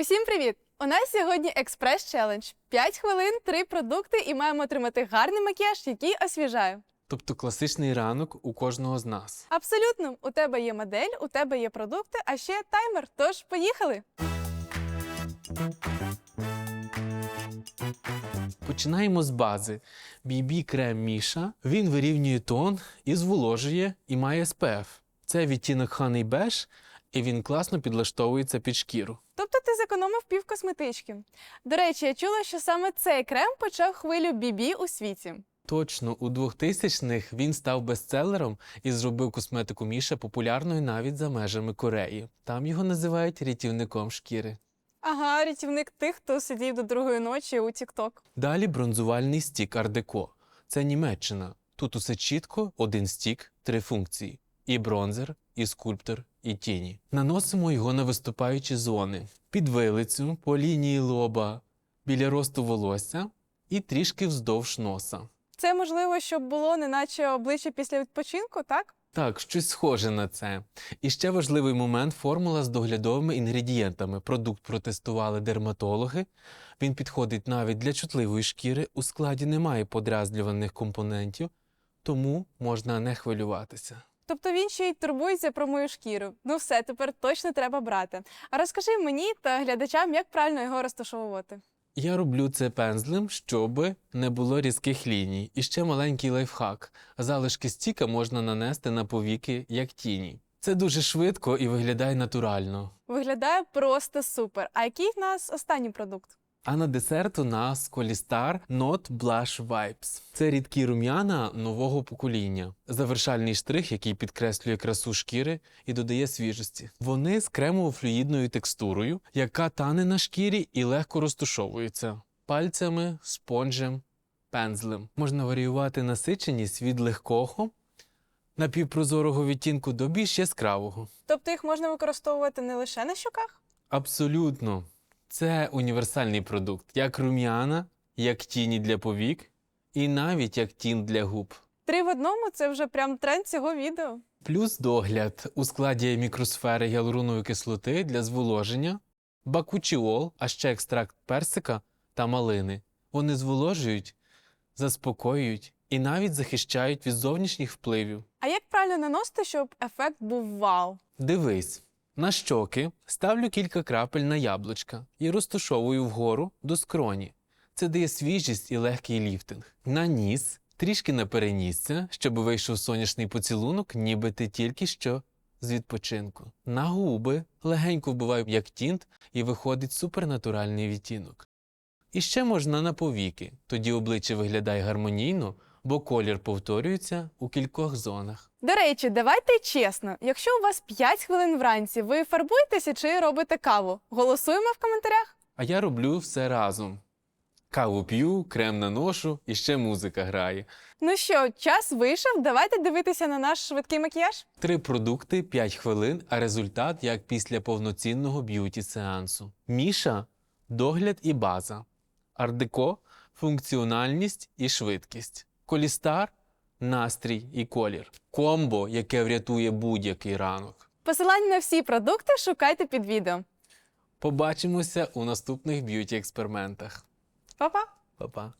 Усім привіт! У нас сьогодні експрес челендж. 5 хвилин, 3 продукти і маємо отримати гарний макіяж, який освіжає. Тобто класичний ранок у кожного з нас. Абсолютно, у тебе є модель, у тебе є продукти, а ще таймер. Тож поїхали! Починаємо з бази. BB крем Міша. Він вирівнює тон і зволожує і має SPF. Це відтінок Honey Beige, і він класно підлаштовується під шкіру. Тобто ти зекономив пів косметички. До речі, я чула, що саме цей крем почав хвилю BB у світі. Точно, у 2000-х він став бестселером і зробив косметику Міша популярною навіть за межами Кореї. Там його називають рятівником шкіри. Ага, рятівник тих, хто сидів до другої ночі у TikTok. Далі бронзувальний стік Ардеко. Це Німеччина. Тут усе чітко, один стік, три функції: і бронзер, і скульптор, і тіні. Наносимо його на виступаючі зони: під вилицю, по лінії лоба, біля росту волосся і трішки вздовж носа. Це можливо, щоб було неначе обличчя після відпочинку, так? Так, щось схоже на це. І ще важливий момент формула з доглядовими інгредієнтами. Продукт протестували дерматологи. Він підходить навіть для чутливої шкіри. У складі немає подразнюваних компонентів, тому можна не хвилюватися. Тобто він ще й турбується про мою шкіру. Ну все, тепер точно треба брати. А розкажи мені та глядачам, як правильно його розташовувати. Я роблю це пензлем, щоб не було різких ліній. І ще маленький лайфхак. Залишки стіка можна нанести на повіки як тіні. Це дуже швидко і виглядає натурально. Виглядає просто супер. А який в нас останній продукт? А на десерт у нас Колістар Not Blush Vibes. Це рідкі рум'яна нового покоління. Завершальний штрих, який підкреслює красу шкіри і додає свіжості. Вони з кремово-флюїдною текстурою, яка тане на шкірі і легко розтушовується пальцями, спонжем, пензлем. Можна варіювати насиченість від легкого напівпрозорого відтінку до більш яскравого. Тобто їх можна використовувати не лише на щоках? Абсолютно. Це універсальний продукт, як рум'яна, як тіні для повік, і навіть як тін для губ. Три в одному це вже прям тренд цього відео. Плюс догляд у складі мікросфери гіалуронової кислоти для зволоження, бакучіол, а ще екстракт персика та малини. Вони зволожують, заспокоюють і навіть захищають від зовнішніх впливів. А як правильно наносити, щоб ефект був вау? Дивись, на щоки ставлю кілька крапель на яблучка і розташовую вгору до скроні. Це дає свіжість і легкий ліфтинг. На ніс трішки на перенісся, щоб вийшов сонячний поцілунок, ніби ти тільки що з відпочинку. На губи легенько вбиваю як тінт і виходить супернатуральний відтінок. І ще можна на повіки, тоді обличчя виглядає гармонійно, бо колір повторюється у кількох зонах. До речі, давайте чесно, якщо у вас 5 хвилин вранці, ви фарбуєтеся чи робите каву? Голосуємо в коментарях. А я роблю все разом. Каву п'ю, крем наношу і ще музика грає. Ну що, час вийшов, давайте дивитися на наш швидкий макіяж. Три продукти 5 хвилин, а результат як після повноцінного б'юті сеансу. Міша догляд і база. Ардеко функціональність і швидкість. Колістар настрій і колір. Комбо, яке врятує будь-який ранок. Посилання на всі продукти шукайте під відео. Побачимося у наступних б'юті експериментах. Па-па! Па-па!